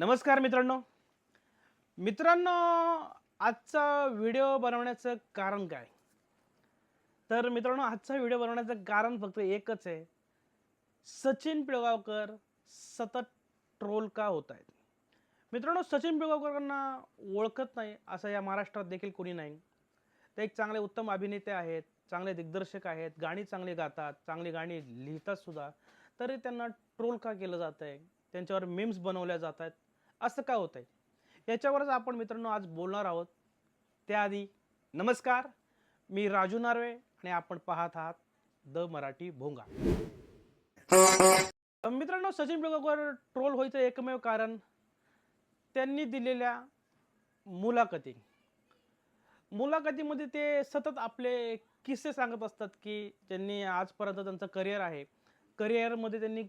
नमस्कार मित्रांनो. मित्रांनो आजचा व्हिडिओ बनवण्याचं कारण काय? तर मित्रांनो आजचा व्हिडिओ बनवण्याचं कारण फक्त एकच आहे. सचिन पिळगावकर सतत ट्रोल का होत आहेत मित्रांनो सचिन पिळगावकरांना ओळखत नाही असं या महाराष्ट्रात देखील कोणी नाही. ते एक चांगले उत्तम अभिनेते आहेत चांगले दिग्दर्शक आहेत गाणी चांगली गातात चांगली गाणी लिहितात सुद्धा. तरी त्यांना ट्रोल का केलं जात आहे त्यांच्यावर मीम्स बनवल्या जात आहेत असं का होत आहे याच्यावरच आपण मित्रांनो आज बोलणार आहोत. त्याआधी नमस्कार मी राजू नार्वे आणि आपण पाहत आहात द मराठी भोंगा. मित्रांनो सचिन पिळगावकर ट्रोल व्हायचं एकमेव कारण त्यांनी दिलेल्या मुलाखती. मुलाखतीमध्ये ते सतत आपले किस्से सांगत असतात की त्यांनी आजपर्यंत त्यांचं करिअर आहे. करिअरमध्ये त्यांनी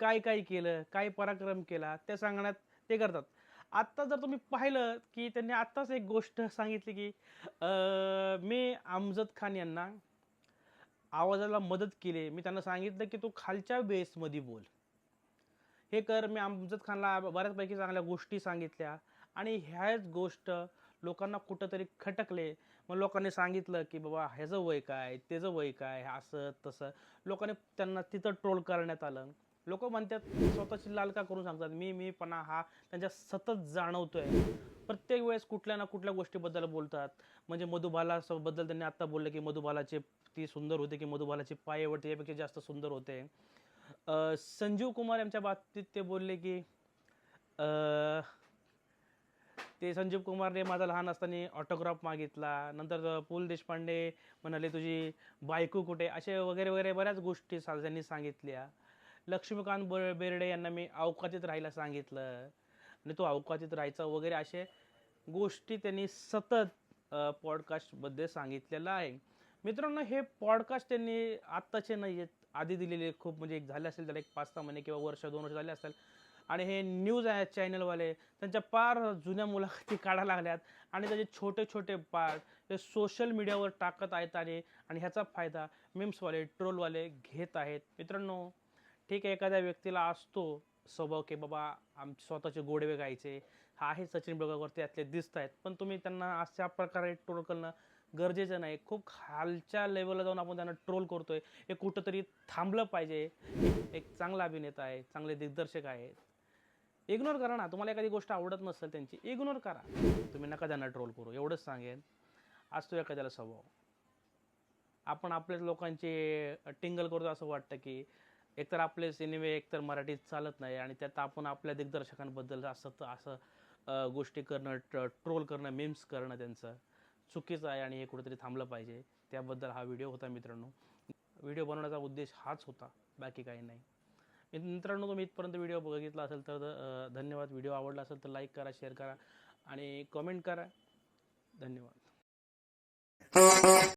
काय काय केलं काय पराक्रम केला ते सांगण्यात ते करतात. आत्ता जर तुम्ही पाहिलं की त्यांनी आत्ताच एक गोष्ट सांगितली की अं, मी अमजद खान यांना आवाजाला मदत केली. मी त्यांना सांगितलं की तू खालच्या बेसमध्ये बोल. हे कर मी अमजद खानला बऱ्याचपैकी चांगल्या गोष्टी सांगितल्या आणि ह्याच गोष्ट लोकांना कुठंतरी खटकले. मग लोकांनी सांगितलं की बाबा ह्याचं वय काय त्याचं वय काय असं तसं. लोकांनी त्यांना तिथं ट्रोल करण्यात आलं. लोक म्हणतात स्वतःची लालका करून सांगतात मी मीपणा हा. त्यांच्या सतत जाणवतोय. प्रत्येक वेळेस कुठल्या ना कुठल्या गोष्टीबद्दल बोलतात. म्हणजे मधुबाला बद्दल त्यांनी आत्ता बोललं की मधुबालाचे ती सुंदर होते की मधुबालाचे पाय आवडते यापेक्षा जास्त सुंदर होते. संजीव कुमार यांच्या बाबतीत ते बोलले की ते संजीव कुमारने माझा लहान असताना ऑटोग्राफ मागितला. नंतर पु ल देशपांडे म्हणाले तुझी बायको कुठे? असे वगैरे वगैरे बऱ्याच गोष्टी सा- त्यांनी सांगितल्या. लक्ष्मीकांत ब- बेर्डे यांना मी अवकातीत राहायला सांगितलं. आणि तो अवकाशात राहायचा वगैरे असे गोष्टी त्यांनी सतत पॉडकास्टमध्ये सांगितलेलं आहे. मित्रांनो हे पॉडकास्ट त्यांनी आत्ताचे नाही आहेत आधी दिलेले खूप म्हणजे एक झाले असेल त्याला एक पाच सहा महिने किंवा वर्ष दोन वर्ष झाले असतील आणि हे न्यूज आहे चॅनलवाले त्यांच्या पार जुन्या मुलाखती काढायला लागल्यात. आणि त्याचे छोटे छोटे पार्ट हे सोशल मीडियावर टाकत आहेत आणि आणि ह्याचा फायदा मिम्सवाले ट्रोलवाले घेत आहेत. मित्रांनो ठीक आहे एखाद्या व्यक्तीला असतो स्वभाव की बाबा आमचे स्वतःचे गोडवे गायचे. हा आहे सचिन बेगावर त्यातले दिसत आहेत. पण तुम्ही त्यांना अशा प्रकारे ट्रोल करणं गरजेचं नाही. खूप खालच्या लेवलला जाऊन आपण त्यांना ट्रोल करतोय. हे कुठंतरी थांबलं पाहिजे. एक चांगला अभिनेता आहे चांगले दिग्दर्शक आहेत. इग्नोर करा ना. तुम्हाला एखादी गोष्ट आवडत नसेल त्यांची इग्नोर करा. तुम्ही नका त्यांना ट्रोल करू. एवढंच सांगेन. असतो एखाद्याला स्वभाव. आपण आपल्याच लोकांचे टिंगल करतो असं वाटतं की एकतर आपले सिनेमे एकतर मराठीत चालत नाही आणि त्यात आपण आपल्या दिग्दर्शकांबद्दल असं असं गोष्टी करणं ट्रोल करणं मेम्स करणं त्यांचं चुकीचं आहे आणि हे कुठेतरी थांबलं पाहिजे. त्याबद्दल हा व्हिडिओ होता मित्रांनो. व्हिडिओ बनवण्याचा उद्देश हाच होता बाकी काही नाही. मित्रांनो तुम्ही इथपर्यंत व्हिडिओ बघितला असेल तर धन्यवाद. व्हिडिओ आवडला असेल तर लाईक करा शेअर करा आणि कमेंट करा. धन्यवाद.